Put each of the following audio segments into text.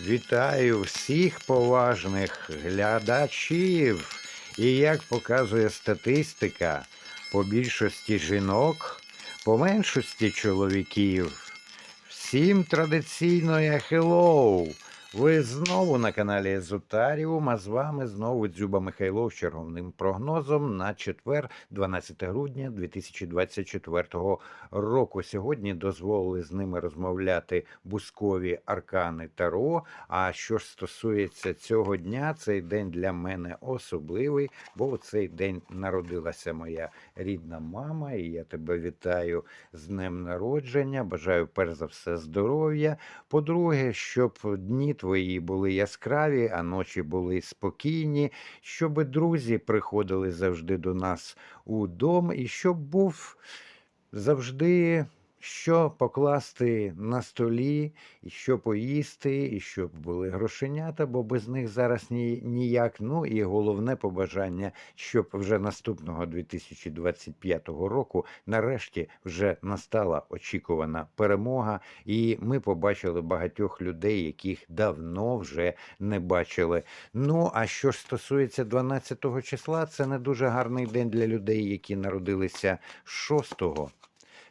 Вітаю всіх поважних глядачів. І як показує статистика, по більшості жінок, по меншості чоловіків. Всім традиційно я хеллоу. Ви знову на каналі Езотаріум, а з вами знову Дзюба Михайлов з черговним прогнозом на четвер, 12 грудня 2024 року. Сьогодні дозволили з ними розмовляти бускові аркани Таро. А що ж стосується цього дня, цей день для мене особливий, бо у цей день народилася моя рідна мама, і я тебе вітаю з днем народження. Бажаю перш за все здоров'я. По-друге, щоб дні твої були яскраві, а ночі були спокійні, щоб друзі приходили завжди до нас у дом, і щоб був завжди що покласти на столі, і що поїсти, і щоб були грошенята, бо без них зараз ні, ніяк. Ну і головне побажання, щоб вже наступного 2025 року нарешті вже настала очікувана перемога, і ми побачили багатьох людей, яких давно вже не бачили. Ну а що ж стосується 12 числа, це не дуже гарний день для людей, які народилися 6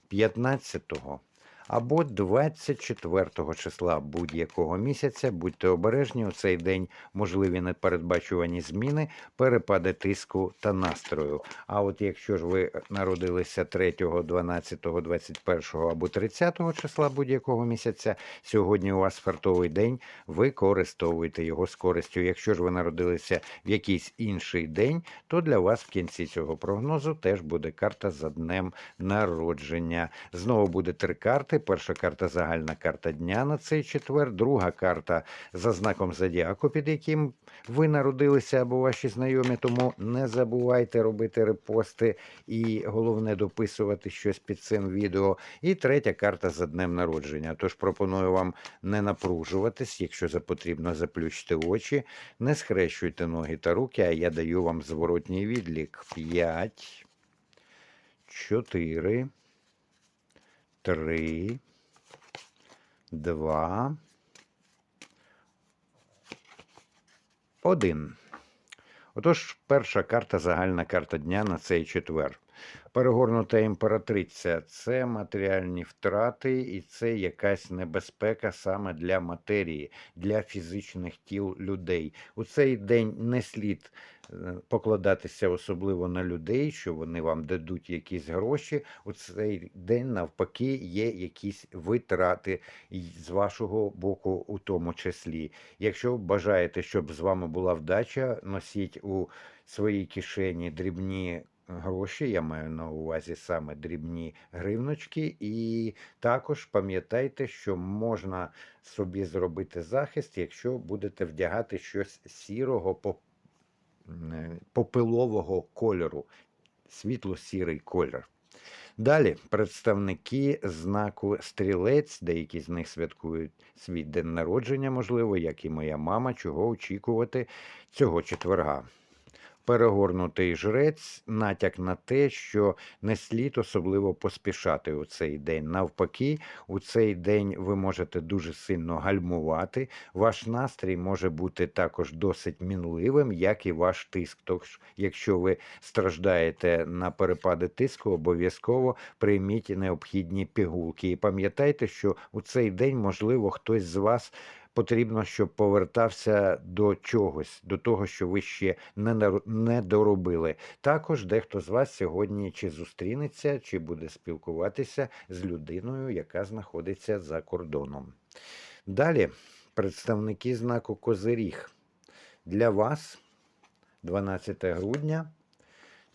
15 або 24 числа будь-якого місяця. Будьте обережні у цей день можливі непередбачувані зміни, перепади тиску та настрою. А от якщо ж ви народилися 3, 12, 21 або 30 числа будь-якого місяця, сьогодні у вас фартовий день, використовуйте його з користю. Якщо ж ви народилися в якийсь інший день, то для вас в кінці цього прогнозу теж буде карта за днем народження. Знову буде три карти. Перша карта загальна карта дня на цей четвер, друга карта за знаком зодіаку, під яким ви народилися або ваші знайомі. Тому не забувайте робити репости і головне дописувати щось під цим відео. І третя карта за днем народження. Тож пропоную вам не напружуватись, якщо потрібно, заплющте очі, не схрещуйте ноги та руки, а я даю вам зворотній відлік. 5, 4, 3, 2, 1. Отож, перша карта, загальна карта дня на цей четвер. Перегорнута імператриця це матеріальні втрати, і це якась небезпека саме для матерії, для фізичних тіл людей. У цей день не слід е, покладатися особливо на людей, що вони вам дадуть якісь гроші. У цей день, навпаки, є якісь витрати з вашого боку, у тому числі. Якщо бажаєте, щоб з вами була вдача, носіть у своїй кишені дрібні гроші, я маю на увазі саме дрібні гривночки, і також пам'ятайте, що можна собі зробити захист, якщо будете вдягати щось сірого попилового кольору, світло-сірий кольор. Далі представники знаку стрілець, деякі з них святкують свій день народження, можливо, як і моя мама, чого очікувати цього четверга. Перегорнутий жрець натяк на те, що не слід особливо поспішати у цей день. Навпаки, у цей день ви можете дуже сильно гальмувати. Ваш настрій може бути також досить мінливим, як і ваш тиск. Тож, якщо ви страждаєте на перепади тиску, обов'язково прийміть необхідні пігулки. І пам'ятайте, що у цей день, можливо, хтось з вас потрібно, щоб повертався до чогось, до того, що ви ще не доробили. Також дехто з вас сьогодні чи зустрінеться, чи буде спілкуватися з людиною, яка знаходиться за кордоном. Далі представники знаку Козиріг. Для вас 12 грудня.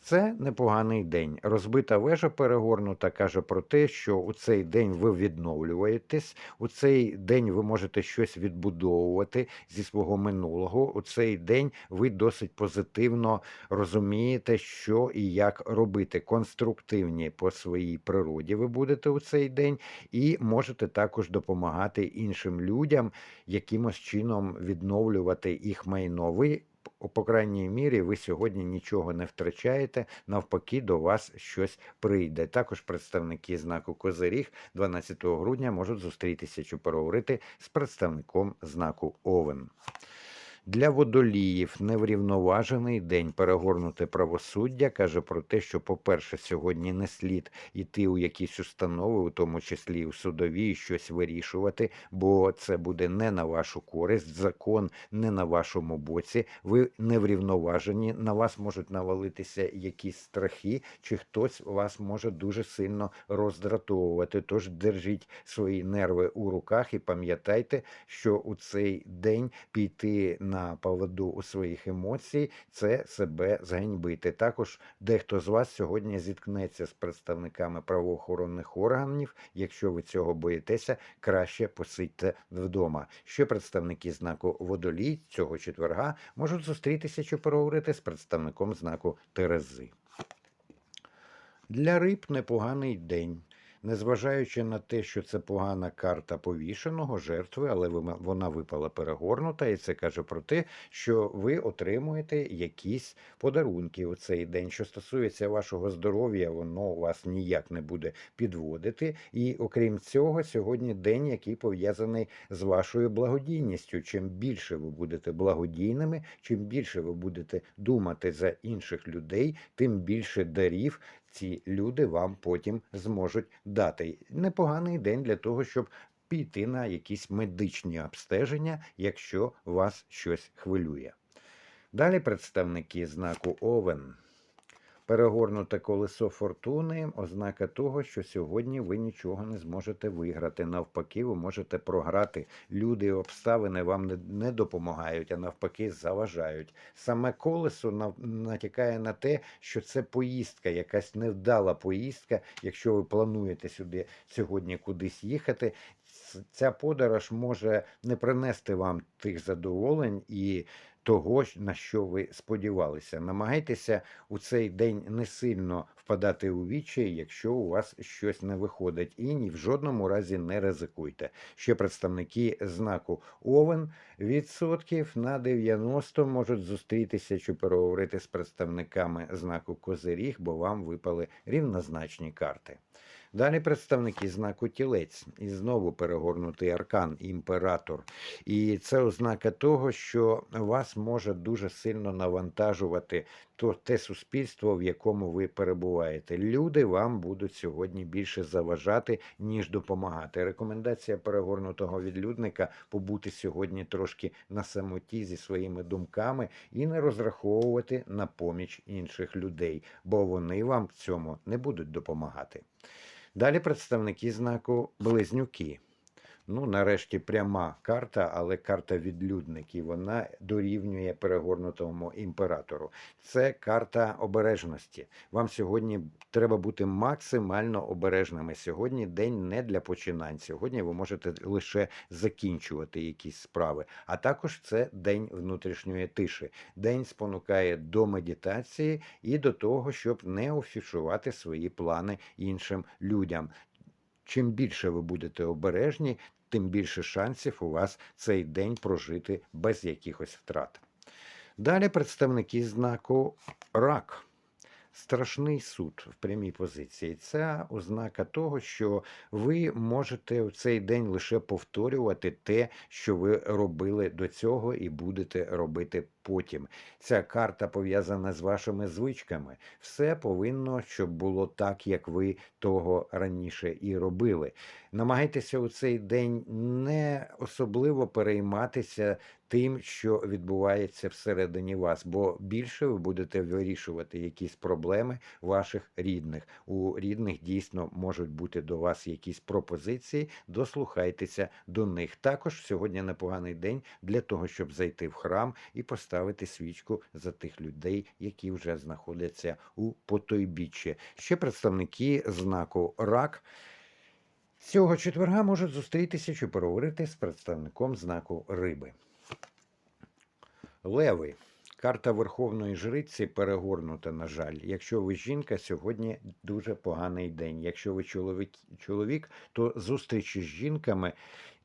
Це непоганий день. Розбита вежа перегорнута каже про те, що у цей день ви відновлюєтесь, у цей день ви можете щось відбудовувати зі свого минулого. У цей день ви досить позитивно розумієте, що і як робити. Конструктивні по своїй природі ви будете у цей день, і можете також допомагати іншим людям якимось чином відновлювати їх майно. Ви по- крайній мірі, ви сьогодні нічого не втрачаєте, навпаки, до вас щось прийде. Також представники знаку Козиріг 12 грудня можуть зустрітися чи поговорити з представником знаку Овен. Для водоліїв неврівноважений день перегорнуте правосуддя каже про те, що, по-перше, сьогодні не слід йти у якісь установи, у тому числі у судові, і щось вирішувати, бо це буде не на вашу користь, закон не на вашому боці. Ви неврівноважені, на вас можуть навалитися якісь страхи, чи хтось вас може дуже сильно роздратовувати. Тож держіть свої нерви у руках і пам'ятайте, що у цей день піти на поводу у своїх емоцій це себе зганьбити. Також дехто з вас сьогодні зіткнеться з представниками правоохоронних органів. Якщо ви цього боїтеся, краще посидьте вдома. Ще представники знаку водолій цього четверга можуть зустрітися чи переговорити з представником знаку Терези. Для риб непоганий день. Незважаючи на те, що це погана карта повішеного жертви, але вона випала перегорнута, і це каже про те, що ви отримуєте якісь подарунки у цей день. Що стосується вашого здоров'я, воно вас ніяк не буде підводити. І окрім цього, сьогодні день, який пов'язаний з вашою благодійністю. Чим більше ви будете благодійними, чим більше ви будете думати за інших людей, тим більше дарів ці люди вам потім зможуть дати. Непоганий день для того, щоб піти на якісь медичні обстеження, якщо вас щось хвилює. Далі представники знаку Овен. Перегорнуте колесо фортуни ознака того, що сьогодні ви нічого не зможете виграти. Навпаки, ви можете програти. Люди і обставини вам не, допомагають, а навпаки, заважають. Саме колесо натякає на те, що це поїздка, якась невдала поїздка. Якщо ви плануєте сюди сьогодні кудись їхати, ця подорож може не принести вам тих задоволень і того, на що ви сподівалися. Намагайтеся у цей день не сильно впадати у відчай, якщо у вас щось не виходить, і ні в жодному разі не ризикуйте. Ще представники знаку Овен відсотків на 90 можуть зустрітися чи переговорити з представниками знаку Козиріг, бо вам випали рівнозначні карти. Далі представники знаку тілець і знову перегорнутий аркан, імператор. І це ознака того, що вас може дуже сильно навантажувати то те суспільство, в якому ви перебуваєте. Люди вам будуть сьогодні більше заважати, ніж допомагати. Рекомендація перегорнутого відлюдника побути сьогодні трошки на самоті зі своїми думками і не розраховувати на поміч інших людей, бо вони вам в цьому не будуть допомагати. Далі представники знаку Близнюки. Ну, нарешті пряма карта, але карта відлюдників. Вона дорівнює перегорнутому імператору. Це карта обережності. Вам сьогодні треба бути максимально обережними. Сьогодні день не для починань. Сьогодні ви можете лише закінчувати якісь справи. А також це день внутрішньої тиші. День спонукає до медитації і до того, щоб не офішувати свої плани іншим людям. Чим більше ви будете обережні, тим більше шансів у вас цей день прожити без якихось втрат. Далі представники знаку рак. Страшний суд в прямій позиції. Це ознака того, що ви можете в цей день лише повторювати те, що ви робили до цього, і будете робити потім. Ця карта пов'язана з вашими звичками. Все повинно, щоб було так, як ви того раніше і робили. Намагайтеся у цей день не особливо перейматися тим, що відбувається всередині вас, бо більше ви будете вирішувати якісь проблеми ваших рідних. У рідних дійсно можуть бути до вас якісь пропозиції, дослухайтеся до них. Також сьогодні непоганий день для того, щоб зайти в храм і поставити свічку за тих людей, які вже знаходяться у потойбіччі. Ще представники знаку рак. Цього четверга можуть зустрітися чи переговорити з представником знаку риби. Леви. Карта Верховної Жриці перегорнута, на жаль. Якщо ви жінка, сьогодні дуже поганий день. Якщо ви чоловік, чоловік то зустрічі з жінками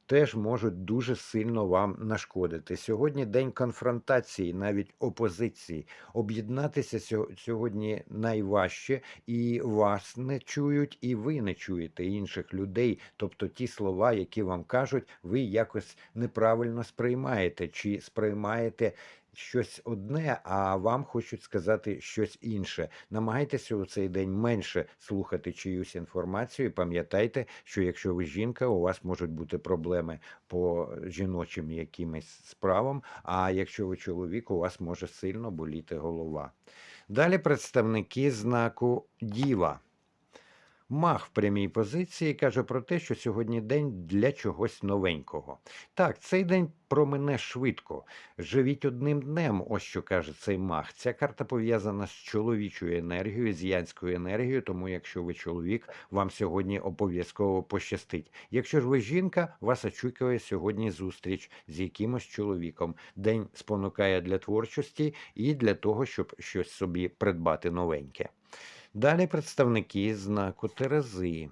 теж можуть дуже сильно вам нашкодити. Сьогодні день конфронтації, навіть опозиції. Об'єднатися сьо- сьогодні найважче, і вас не чують, і ви не чуєте інших людей. Тобто ті слова, які вам кажуть, ви якось неправильно сприймаєте чи сприймаєте. Щось одне, а вам хочуть сказати щось інше. Намагайтеся у цей день менше слухати чиюсь інформацію. і Пам'ятайте, що якщо ви жінка, у вас можуть бути проблеми по жіночим якимось справам. А якщо ви чоловік, у вас може сильно боліти голова. Далі представники знаку Діва. Мах в прямій позиції каже про те, що сьогодні день для чогось новенького. Так, цей день промине швидко. Живіть одним днем, ось що каже цей мах. Ця карта пов'язана з чоловічою енергією, з янською енергією, тому якщо ви чоловік, вам сьогодні обов'язково пощастить. Якщо ж ви жінка, вас очікує сьогодні зустріч з якимось чоловіком. День спонукає для творчості і для того, щоб щось собі придбати новеньке. Далі представники знаку Терези.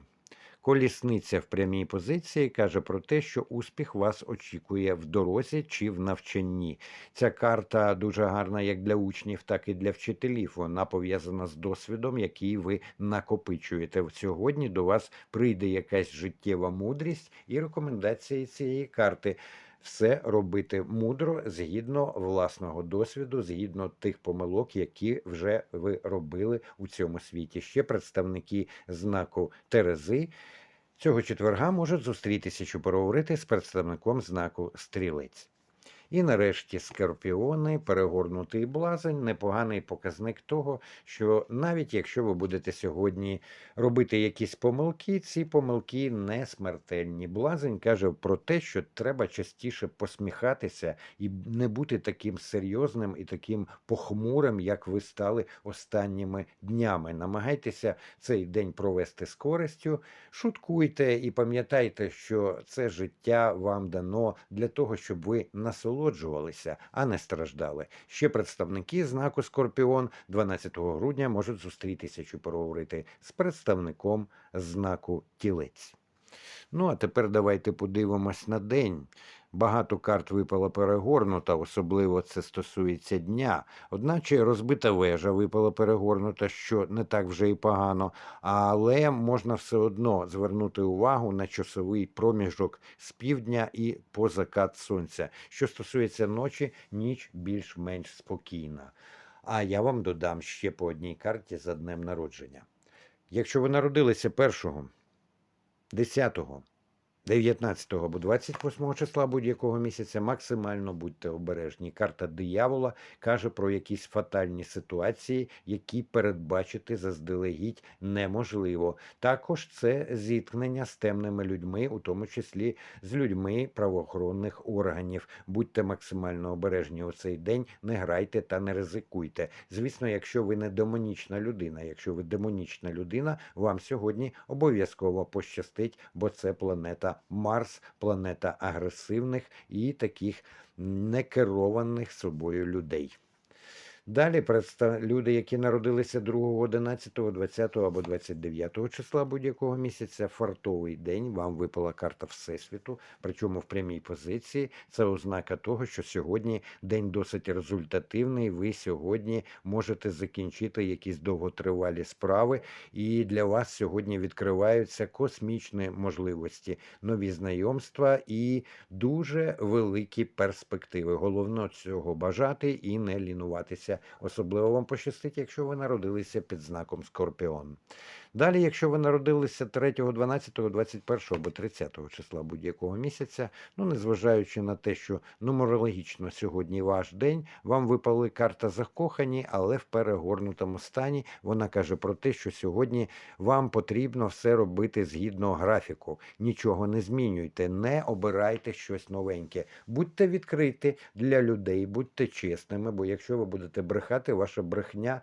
Колісниця в прямій позиції каже про те, що успіх вас очікує в дорозі чи в навчанні. Ця карта дуже гарна як для учнів, так і для вчителів. Вона пов'язана з досвідом, який ви накопичуєте. Сьогодні до вас прийде якась життєва мудрість і рекомендації цієї карти. Все робити мудро згідно власного досвіду, згідно тих помилок, які вже ви робили у цьому світі. Ще представники знаку Терези цього четверга можуть зустрітися, щоб поговорити з представником знаку Стрілець. І нарешті скорпіони, перегорнутий блазень, непоганий показник того, що навіть якщо ви будете сьогодні робити якісь помилки, ці помилки не смертельні. Блазень каже про те, що треба частіше посміхатися і не бути таким серйозним і таким похмурим, як ви стали останніми днями. Намагайтеся цей день провести з користю, шуткуйте і пам'ятайте, що це життя вам дано для того, щоб ви насолоджувалися, а не страждали. Ще представники знаку Скорпіон 12 грудня можуть зустрітися чи поговорити з представником знаку Тілець. Ну, а тепер давайте подивимось на день. Багато карт випало перегорнута, особливо це стосується дня. Одначе розбита вежа випала перегорнута, що не так вже і погано, але можна все одно звернути увагу на часовий проміжок з півдня і по закат сонця. Що стосується ночі, ніч більш-менш спокійна. А я вам додам ще по одній карті за днем народження. Якщо ви народилися 1, 10, 19 або 28 числа будь-якого місяця максимально будьте обережні. Карта диявола каже про якісь фатальні ситуації, які передбачити заздалегідь неможливо. Також це зіткнення з темними людьми, у тому числі з людьми правоохоронних органів. Будьте максимально обережні у цей день, не грайте та не ризикуйте. Звісно, якщо ви не демонічна людина, якщо ви демонічна людина, вам сьогодні обов'язково пощастить, бо це планета Марс, планета агресивних і таких некерованих собою людей. Далі люди, які народилися 2, 11, 20 або 29 числа будь-якого місяця, фартовий день, вам випала карта Всесвіту, причому в прямій позиції. Це ознака того, що сьогодні день досить результативний. Ви сьогодні можете закінчити якісь довготривалі справи, і для вас сьогодні відкриваються космічні можливості, нові знайомства і дуже великі перспективи. Головно цього бажати і не лінуватися. Особливо вам пощастить, якщо ви народилися під знаком Скорпіон. Далі, якщо ви народилися 3, 12, 21 або 30 числа будь-якого місяця, ну незважаючи на те, що нумерологічно сьогодні ваш день, вам випали карта закохані, але в перегорнутому стані вона каже про те, що сьогодні вам потрібно все робити згідно графіку. Нічого не змінюйте, не обирайте щось новеньке. Будьте відкриті для людей, будьте чесними, бо якщо ви будете брехати, ваша брехня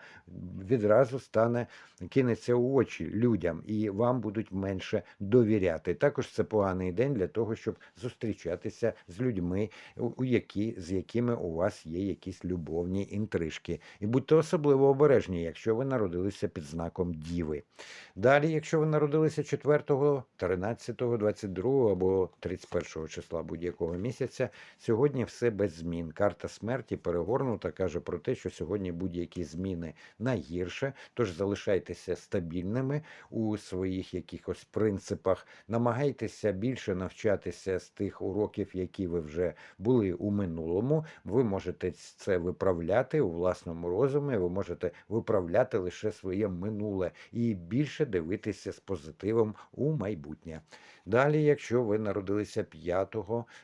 відразу стане кинеться у очі. Очі людям, і вам будуть менше довіряти. Також це поганий день для того, щоб зустрічатися з людьми, у які, з якими у вас є якісь любовні інтрижки. І будьте особливо обережні, якщо ви народилися під знаком Діви. Далі, якщо ви народилися 4, 13, 22 або 31 числа будь-якого місяця, сьогодні все без змін. Карта смерті перегорнута каже про те, що сьогодні будь-які зміни найгірше, тож залишайтеся стабільними у своїх якихось принципах, намагайтеся більше навчатися з тих уроків, які ви вже були у минулому. Ви можете це виправляти у власному розумі, ви можете виправляти лише своє минуле і більше дивитися з позитивом у майбутнє. Далі, якщо ви народилися 5,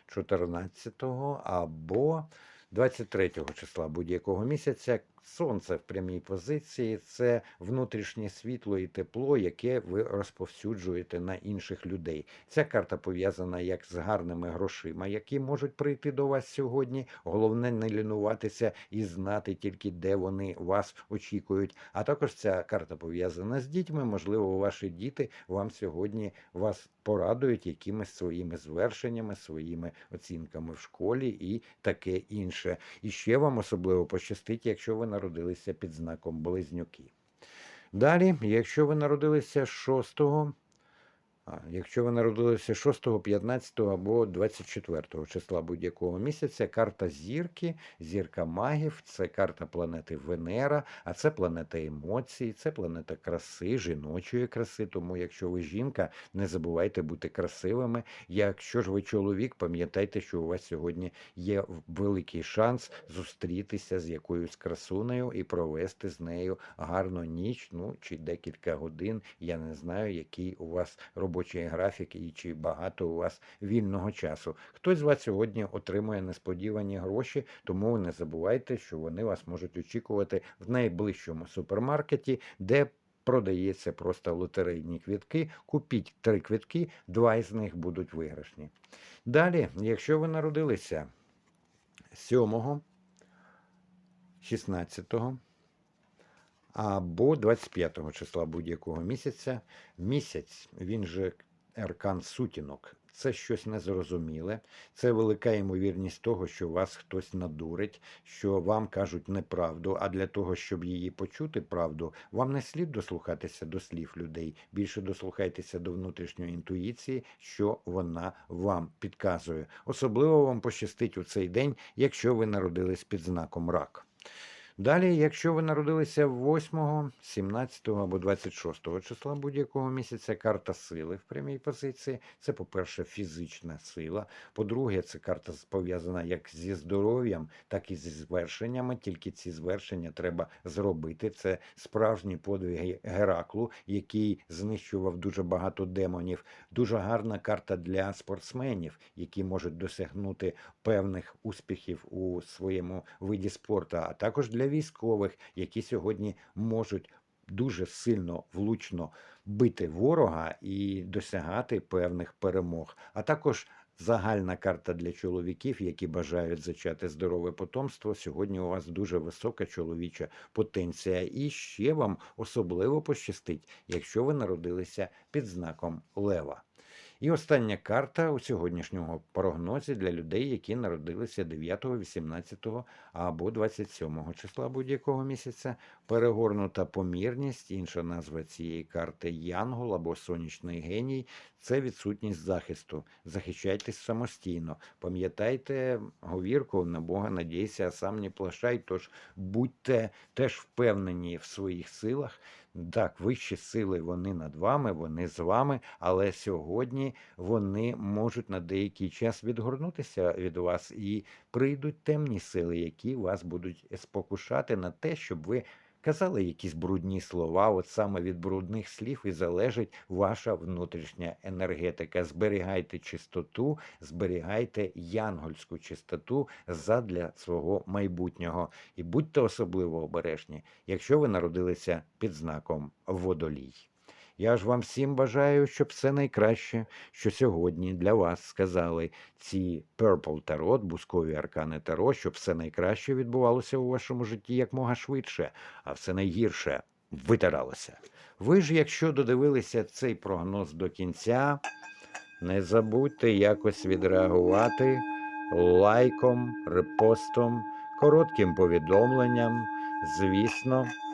14 або 23 числа будь-якого місяця, сонце в прямій позиції це внутрішнє світло і тепло, яке ви розповсюджуєте на інших людей. Ця карта пов'язана як з гарними грошима, які можуть прийти до вас сьогодні. Головне не лінуватися і знати тільки, де вони вас очікують. А також ця карта пов'язана з дітьми. Можливо, ваші діти вам сьогодні вас порадують якимись своїми звершеннями, своїми оцінками в школі і таке інше. І ще вам особливо пощастить, якщо ви народилися під знаком Близнюки. Далі, якщо ви народилися 6, якщо ви народилися 6, 15 або 24 числа будь-якого місяця, карта зірки, зірка магів, це карта планети Венера, а це планета емоцій, це планета краси, жіночої краси. Тому, якщо ви жінка, не забувайте бути красивими. Якщо ж ви чоловік, пам'ятайте, що у вас сьогодні є великий шанс зустрітися з якоюсь красунею і провести з нею гарну ніч, ну чи декілька годин. Я не знаю, який у вас робочий графік і чи багато у вас вільного часу. Хтось з вас сьогодні отримує несподівані гроші, тому не забувайте, що вони вас можуть очікувати в найближчому супермаркеті, де продається просто лотерейні квітки. Купіть три квітки, два із них будуть виграшні. Далі, якщо ви народилися 7, 16 або 25 числа будь-якого місяця, місяць, він же аркан сутінок. Це щось незрозуміле, це велика ймовірність того, що вас хтось надурить, що вам кажуть неправду. А для того, щоб її почути правду, вам не слід дослухатися до слів людей. Більше дослухайтеся до внутрішньої інтуїції, що вона вам підказує. Особливо вам пощастить у цей день, якщо ви народились під знаком рак. Далі, якщо ви народилися 8, 17 або 26 числа будь-якого місяця, карта сили в прямій позиції. Це, по-перше, фізична сила. По-друге, це карта пов'язана як зі здоров'ям, так і зі звершеннями. Тільки ці звершення треба зробити. Це справжні подвиги Гераклу, який знищував дуже багато демонів. Дуже гарна карта для спортсменів, які можуть досягнути певних успіхів у своєму виді спорту, а також для військових, які сьогодні можуть дуже сильно влучно бити ворога і досягати певних перемог, а також Загальна карта для чоловіків, які бажають зачати здорове потомство. Сьогодні у вас дуже висока чоловіча потенція, і ще вам особливо пощастить, якщо ви народилися під знаком Лева. І остання карта у сьогоднішньому прогнозі для людей, які народилися 9, 18 або 27 числа будь-якого місяця. Перегорнута помірність, інша назва цієї карти Янгол або сонячний геній це відсутність захисту. Захищайтесь самостійно. Пам'ятайте говірку на Бога надійся, а сам не плашай. Тож будьте теж впевнені в своїх силах. Так, вищі сили вони над вами, вони з вами, але сьогодні вони можуть на деякий час відгорнутися від вас і прийдуть темні сили, які вас будуть спокушати на те, щоб ви казали якісь брудні слова. От саме від брудних слів і залежить ваша внутрішня енергетика. Зберігайте чистоту, зберігайте янгольську чистоту задля свого майбутнього. І будьте особливо обережні, якщо ви народилися під знаком водолій. Я ж вам всім бажаю, щоб все найкраще, що сьогодні для вас сказали ці Purple Tarot, бускові аркани Таро, щоб все найкраще відбувалося у вашому житті якмога швидше, а все найгірше витиралося. Ви ж, якщо додивилися цей прогноз до кінця, не забудьте якось відреагувати лайком, репостом, коротким повідомленням. Звісно,